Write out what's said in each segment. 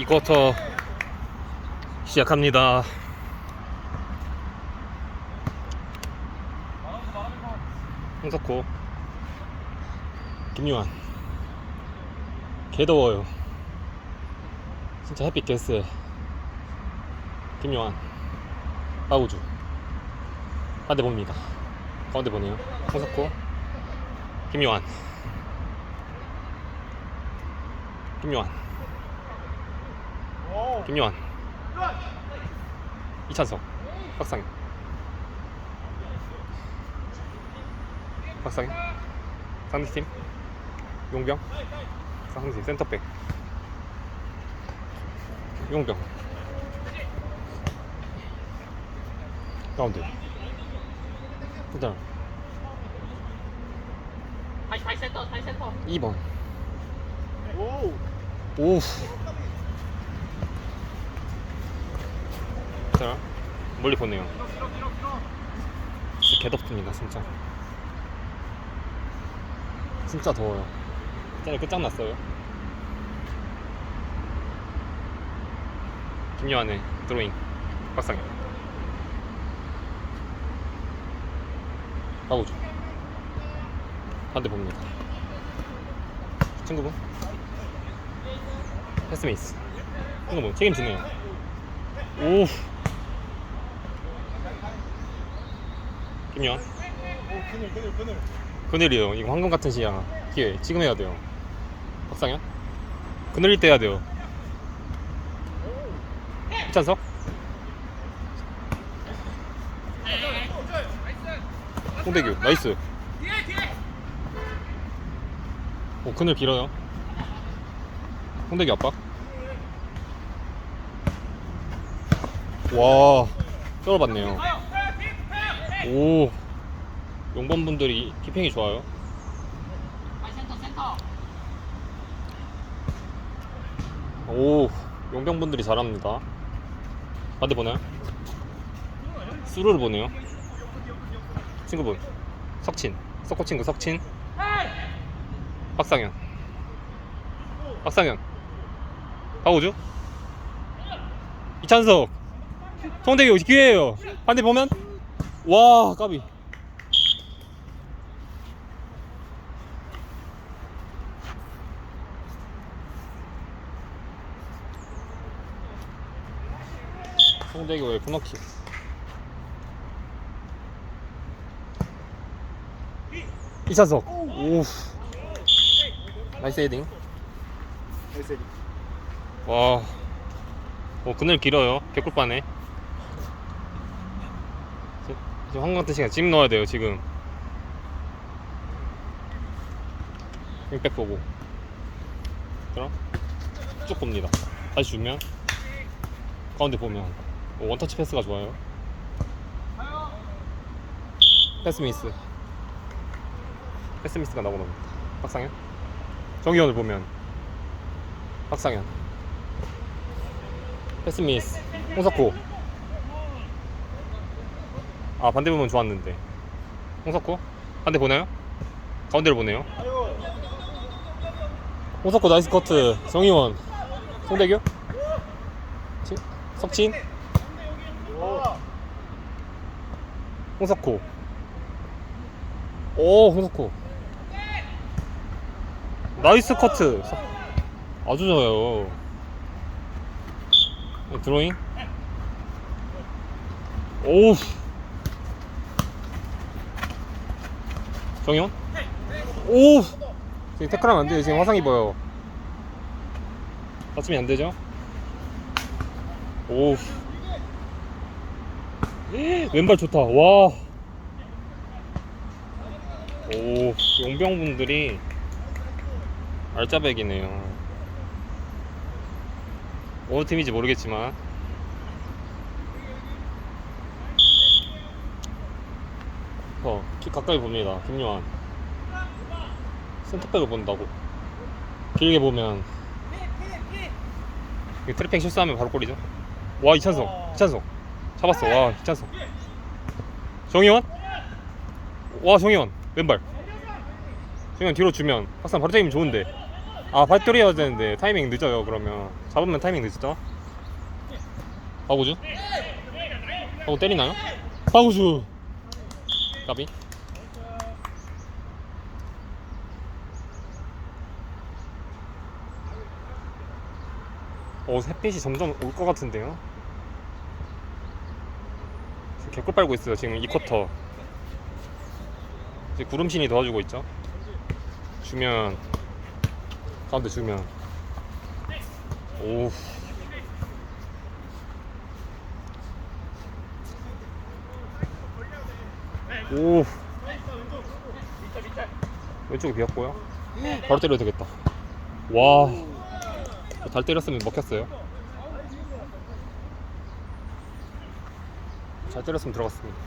이 쿼터 시작합니다. 홍석호, 김유한. 개 더워요. 진짜 햇빛 개쎄. 김유한, 아우주. 반대 봅니다. 가운데 보네요. 홍석호, 김유한. 김요한 김요한. 이찬석. 박상현. 박상현. 상대팀. 용병. 상대팀 센터백. 용병. 가운데. 일단. 다시 센터 다시 센터. 2번. 오. 오. 자, 멀리 보네요. 진짜 개덥습니다, 진짜. 진짜 더워요. 진짜 끝장났어요. 김요한의 드로잉. 박상현. 아우주. 반대 봅니다. 친구분? 패스메이스 이거 뭐 책임지네요 오 김요한 오, 그늘, 그늘, 그늘. 그늘이요. 이거 황금 같은 시야. 기회 지금 해야 돼요. 박상현? 그늘일 때 해야 돼요. 이찬석? 홍대규 나이스. 오 그늘 길어요. 홍대규 압박. 와 쩔어봤네요 오. 용범분들이 키팽이 좋아요. 오 용병분들이 잘합니다. 반대 보나요? 수루를 보네요. 친구분 석친. 석호 친구 석친. 박상현. 박상현. 박우주? 이찬석. 송대기 기회예요. 반대 보면 와 까비 송대기 왜 코너킥 이찬석 오 나이스 헤딩 나이스. 와, 어, 그늘 길어요. 개꿀빠네. 지- 지금 한강태 시간 지금 넣어야 돼요, 지금. 윙백 보고. 그럼 쭉 봅니다. 다시 주면 가운데 보면 어, 원터치 패스가 좋아요. 패스 미스. 패스 미스가 나오고 납니다. 박상현. 정기현을 보면 박상현. 패스 미스 홍석호 아 반대 보면 좋았는데. 홍석호 반대 보나요? 가운데를 보네요. 홍석호 나이스 커트. 정희원. 송대규? 치- 석진? 홍석호 오 홍석호 나이스 커트. 아주 좋아요. 네, 드로잉? 오우 정현 오! 지금 태클하면 안 돼요. 지금 화상 입어요 다치면 안 되죠? 오! 왼발 좋다. 와 오! 용병분들이 알짜배기네요. 어느 팀인지 모르겠지만 어, 키 가까이 봅니다. 김요한 센터백을 본다고 길게 보면 이 트래핑 실수하면 바로 골이죠. 와 이찬석, 이찬석 잡았어. 와 이찬석. 정희원? 와 정희원 왼발. 정희원 뒤로 주면 확산 바로 때리면 좋은데 아 발돌이어야 되는데 타이밍 늦어요 그러면 잡으면 타이밍 늦죠 바구주 바구 때리나요? 바구주 까비? 어 햇빛이 점점 올 것 같은데요? 개꿀 빨고 있어요 지금 이 쿼터. 이제 구름신이 도와주고 있죠? 주면 가운데 주면. 오 오. 왼쪽이 비었고요. 바로 때려도 되겠다. 와. 달 때렸으면 먹혔어요. 잘 때렸으면 들어갔습니다.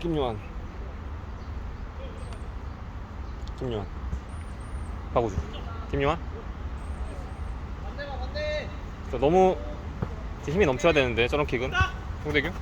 김요한. 김요한. 바구주. 김요한. 자, 너무 힘이 넘쳐야 되는데 저런 킥은 송대규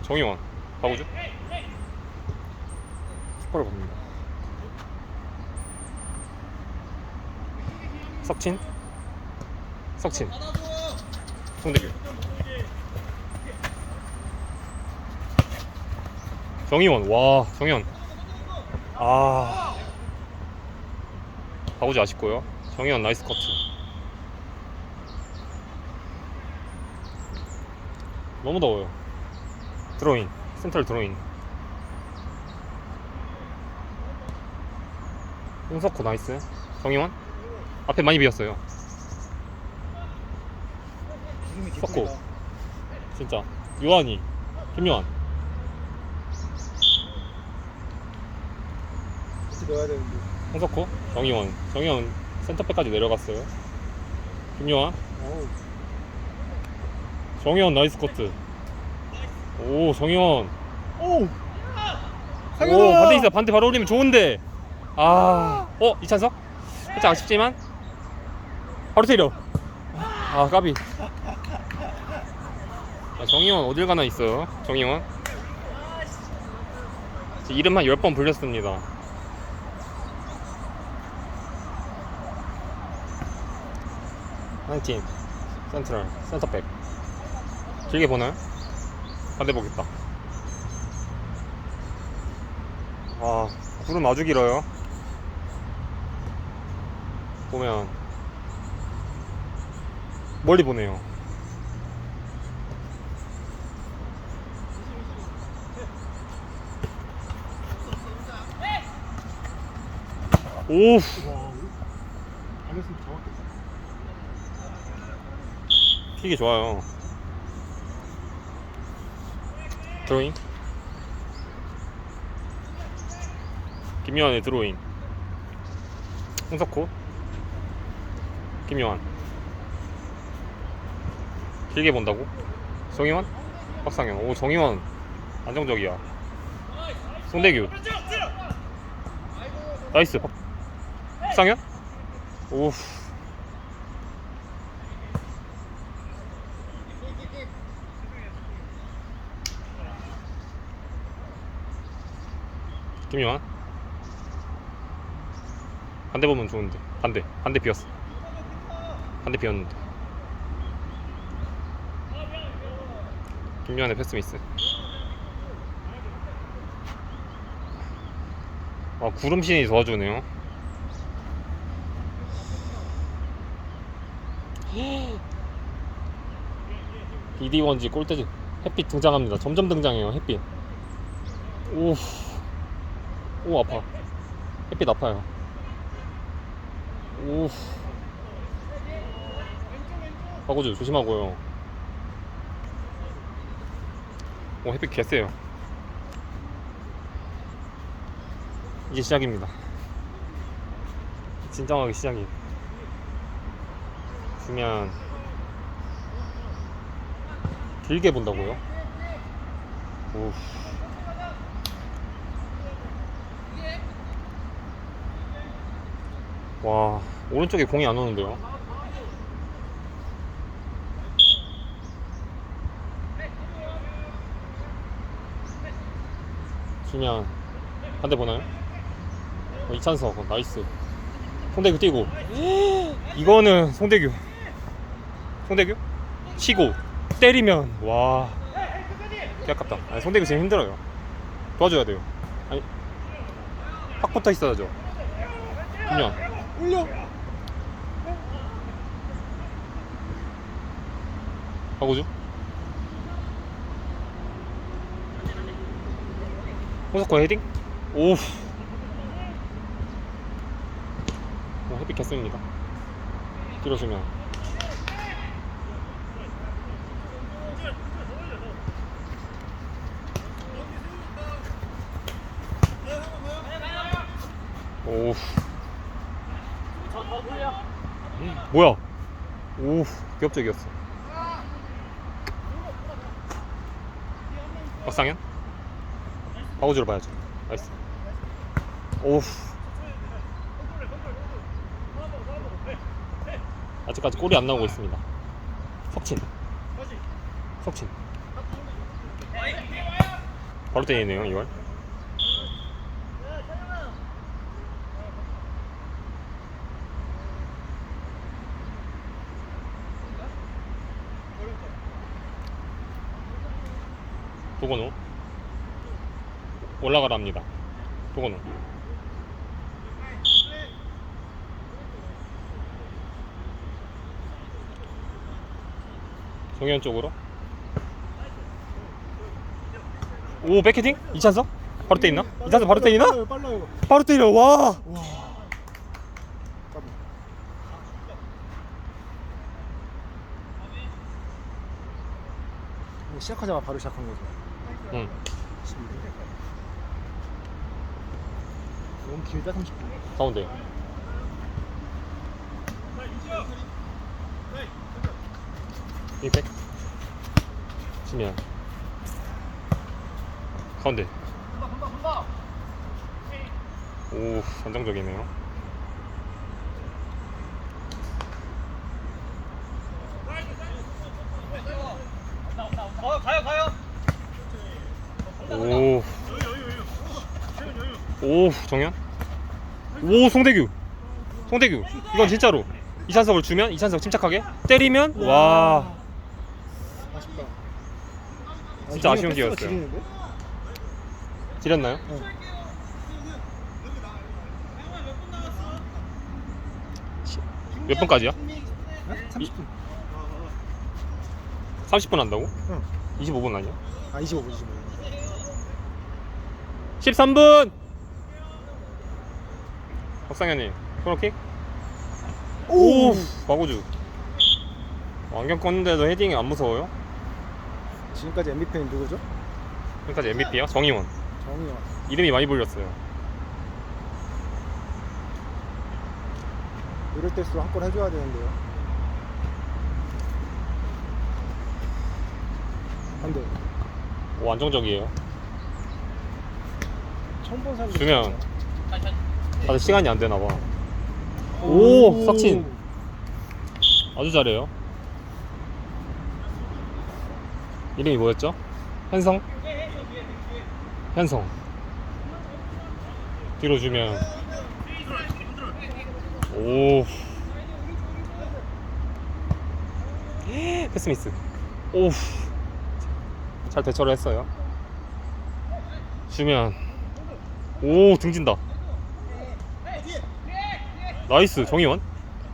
정의원 바구주? 슈퍼를 봅니다. 석친? 석친. 송대규 정의원 와 정의원. 아. 바구주 아쉽고요. 정의원 나이스 커트 너무 더워요. 드로인 센트럴 드로인 홍석호 나이스. 정의원? 앞에 많이 비었어요. 기쁩니다. 진짜. 요한이. 김요한. 같이 넣어야 되는데. 홍석호? 정의원. 정의원 센터백까지 내려갔어요. 김요한. 정의원 나이스 커트. 오 정의원. 오. 오 반대 있어. 반대 바로 올리면 좋은데. 아어 이찬석? 살짝 아쉽지만. 바로 때려. 아 까비. 아, 정의원 어딜 가나 있어요 정의원? 제 이름 한 10번 불렸습니다. 한팀 센트럴 센터백 길게 보나요? 반대 보겠다. 아 구름 아주 길어요. 보면 멀리 보네요. 오. 킥이 좋아요 드로잉 김요한의 드로잉 홍석호? 김요한. 길게 본다고? 정의원? 박상현. 오 정의원. 안정적이야. 송대규. 나이스. 박- 박상현? 오 김요한 반대 보면 좋은데. 반대. 반대 비었어. 반대 비었는데. 김요한의 패스 미스. 아 구름신이 도와주네요. 비디원지 골대지 햇빛 등장합니다. 점점 등장해요 햇빛. 오, 오 아파. 햇빛 아파요. 오. 바구주 조심하고요. 오 햇빛 개쎄요. 이제 시작입니다. 진정하게 시작이에요 주면 길게 본다고요? 오. 와 오른쪽에 공이 안 오는데요. 주면 반대 보나요? 어, 이찬석 어, 나이스. 송대규 뛰고. 이거는 송대규. 송대규? 치고 때리면 와. 깨깝다. 아니 송대규 지금 힘들어요. 도와줘야 돼요. 아니 확 붙어 있어야죠. 김현 올려. 하고죠. 홍석호 헤딩? 오우. 어, 햇빛 개습니다. 뒤로주면. 오우 저더 돌려. 뭐야? 오우 기업적이었어. 박상현? 바우즈로 봐야죠 나이스. 오우. 아직까지 골이 안 나오고 있습니다. 석친 석친 바로 때리네요 이걸 도건우 올라가라 합니다 도건우 정현 쪽으로 오 백헤딩? 이찬석? 바로 때리나? 이찬석 바로 때리나? 빨라요, 빨라요. 바로 때려 와 와. 시작하자마자 바로 시작한 거죠. 응. 12분. 너무 길다 30분. 가운데 윙백 수면 가운데 오 안정적이네요 어 가요 가요. 오. 오, 정현? 오, 송대규. 송대규. 이건 진짜로. 이찬석을 주면 이찬석 침착하게 때리면 와. 아쉽다. 진짜 아쉬운 기회였어요. 지리는데? 지렸나요? 응. 몇 분까지야? 네? 30분. 30분 한다고? 응. 25분 아니야? 아 25분 25분. 13분. 박상현이 코너킥. 오, 바고주. 안경 껐는데도 헤딩이 안 무서워요? 지금까지 MVP는 누구죠? 지금까지 MVP야? 정희원. 정이요. 이름이 많이 불렸어요. 이럴 때일수록 한건 해줘야 되는데요. 안 돼. 오, 안정적이에요. 처음 본 사람. 주면. 다들 시간이 안 되나 봐. 오, 석친. 아주 잘해요. 이름이 뭐였죠? 현성? 현성. 뒤로 주면 오. 패스미스. 오. 잘 대처를 했어요. 주면 오 등진다. 나이스 정희원.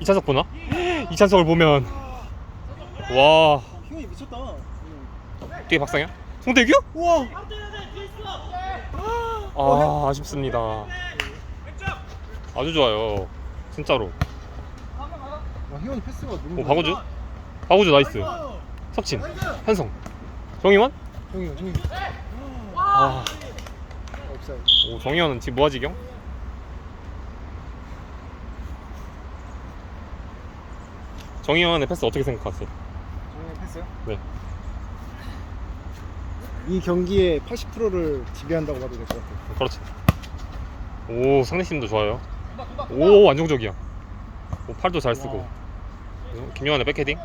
이찬석 보나? 이찬석을 보면 와 희원이 미쳤다. 뒤에 박상현? 송대규? 우와. 아 아쉽습니다. 아주 좋아요. 진짜로. 와 희원이 패스가 너무. 오 박우주? 박우주 나이스. 석진, 현성, 정희원? 형이요 형이. 아, 없어요. 오 정희원은 지금 뭐하지경? 정희원의 패스 어떻게 생각하세요? 정현이 패스요? 네. 이 경기의 80%를 지배한다고 봐도 될 것 같아요. 그렇지. 오 상대팀도 좋아요. 오 안정적이야. 오 팔도 잘 쓰고. 김영환의 백헤딩.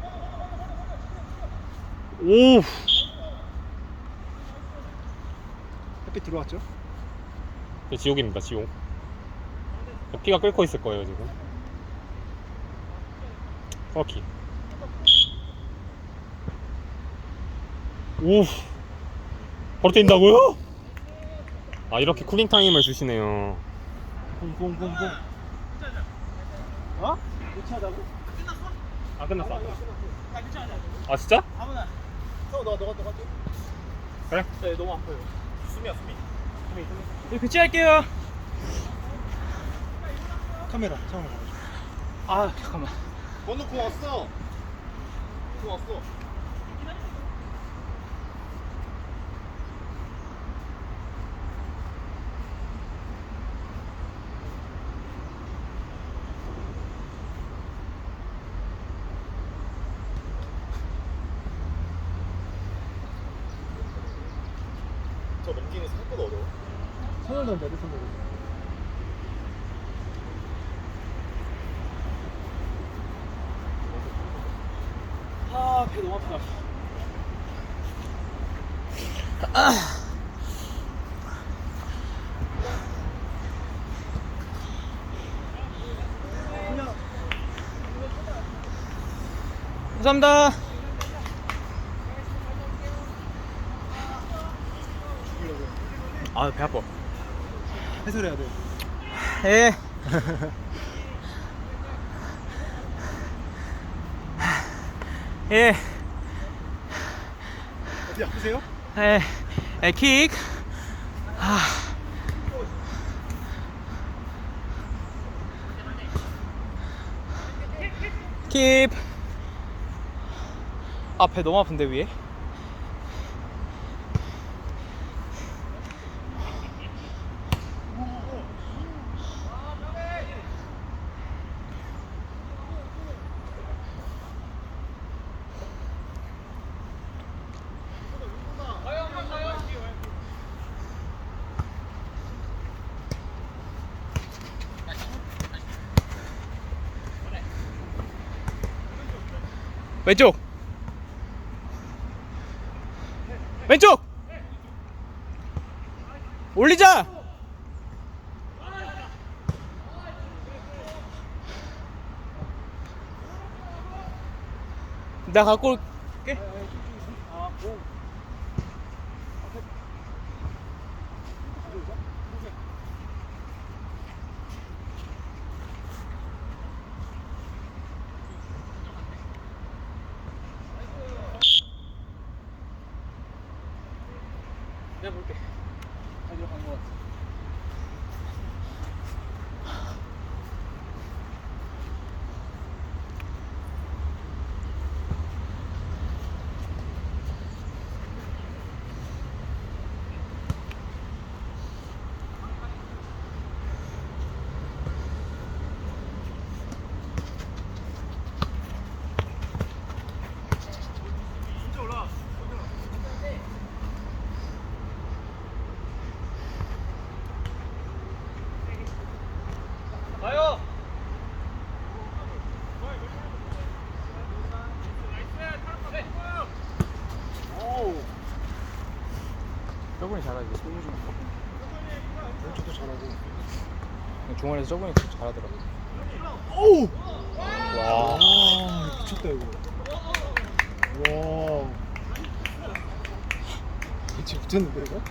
오 햇빛 들어왔죠? 저 지옥입니다 지옥 피가 끓고 있을 거예요 지금 정확히 오 바로 뛴다고요? 아 이렇게 쿨링 타임을 주시네요 붕붕붕붕. 어? 교체하자고? 아 끝났어 아 진짜? 아무나. 서 너가 너가 너가. 그래? 네, 너무 아파요. 수미야 수미. 수미 수미. 네, 교체할게요. 카메라 봐. 아, 잠깐만. 건우 공 왔어. 공 왔어. 저 넘기는 생각보다 어려워. 손을 넣으면 내 손으로. 아, 배 너무 아프다. 감사합니다. 아, 배 아파. 해설해야 돼. 예. 예. 어디 아프세요? 에, 에 킥. 아. 킵. 앞에 너무 아픈데 위에. 왼쪽. 왼쪽. 올리자. 나 갖고 올게. 내가 볼게. 가지러 간것 같아. 가요. 저분이 잘하지. 왼쪽도 잘하고. 중원에서 저분이 잘하더라고. 오우. 와아 미쳤다 이거. 와. 지금 붙였는데 이거?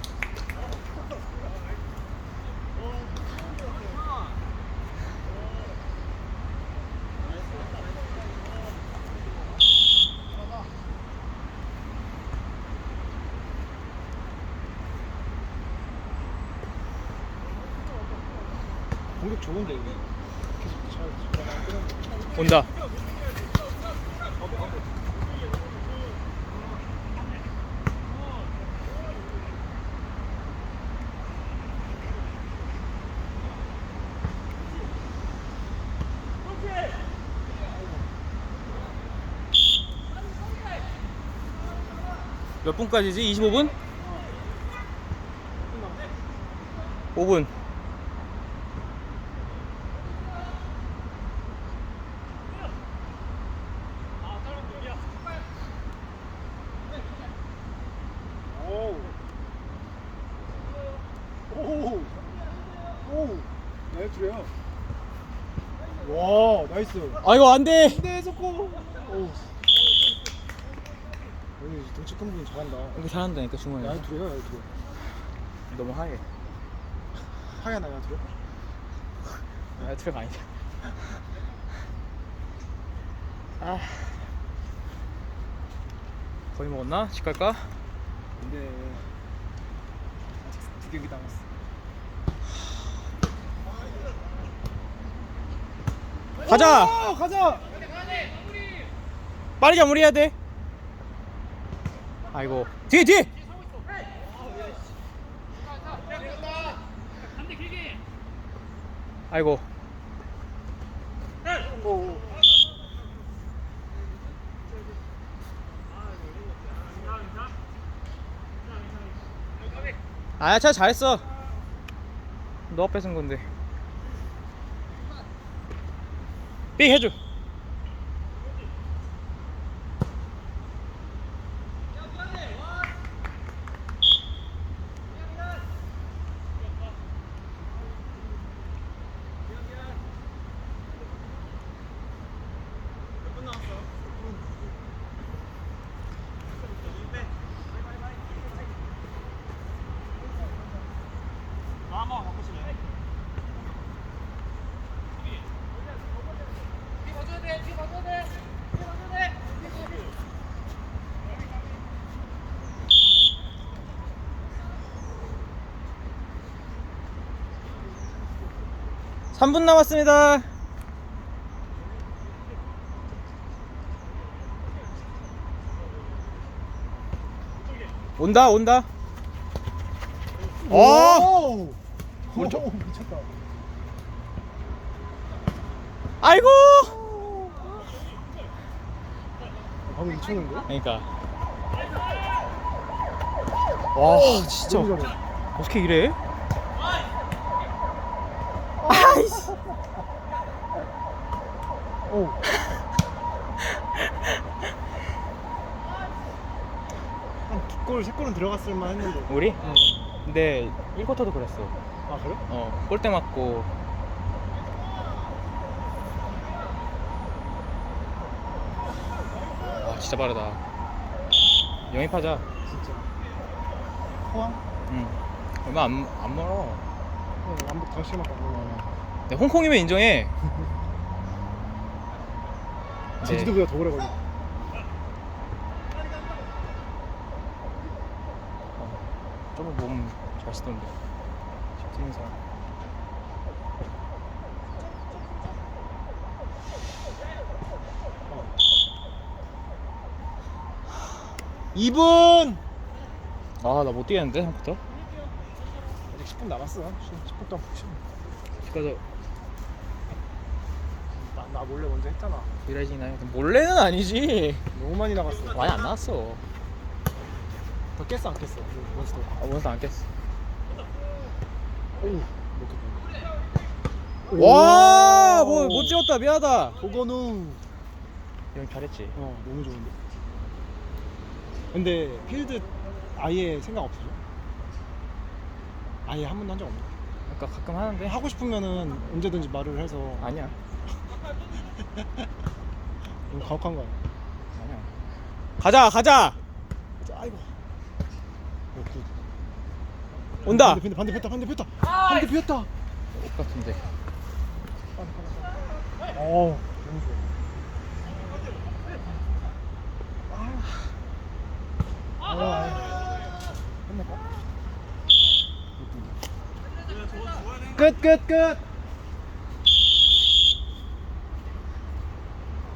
좋은데 이게 계속 잘. 온다. 몇 분까지지? 25분? 5분. 오우. 오우. 나이스래요. 와 나이스. 아 이거 안돼 네 속고. 오. 오늘 큰분 잘한다. 이거 잘한다니까 중원에 나이트래요 나이트. 너무 하얘 하얀 나이트래? 아 트랙 아니야 아 거의 먹었나? 집 갈까? 근데 아직 두 경기 남았어. 가자! 오, 가자. 빠르게 마무리해야 돼 아이고 뒤에 뒤에 아이고 오. 아야 차 잘했어 너가 뺏은 건데 ठीक है जो 3분 남았습니다. 온다, 온다. 오! 어! 먼저 미쳤다. 아이고! 방금 미치는 거? 그러니까. 와, 진짜. 어떻게 이래? 골, 세 골은 들어갔을 만 했는데. 우리? 응. 근데 1쿼터도 그랬어 아 그래? 어 골대 맞고 와 진짜 빠르다 영입하자 진짜. 포항? 응 얼마 안, 안 멀어 응, 남북 막안 올라. 근데 홍콩이면 인정해 제주도보다 더 오래 걸려. 저번 몸 잘 쓰던데 뛰는 사람 2분. 아나 못 뛰겠는데 한부터 아직 10분 남았어. 10분 동안. 그래서 나, 나 몰래 먼저 했잖아. 이래지나요? 몰래는 아니지 너무 많이 나갔어. 많이 안 나왔어 더 깼어 안 깼어? 몬스터. 아 원서 안 깼어 오. 이렇게 와 뭐 못 찍었다 미안하다 고건우. 형 잘했지 어 너무 좋은데. 근데 필드 아예 생각 없으죠? 아예 한 번도 한 적 없나? 그러니까 가끔 하는데 하고 싶으면은 언제든지 말을 해서 아니야 너무 가혹한 거 아니야? 아니야 가자 가자 아이고. 온다 반대 반대 폈다 반대 폈다 반대 폈다. 옷 같은데 어 너무 좋아. 아. 아. 끝났다. 끝, 끝, 끝.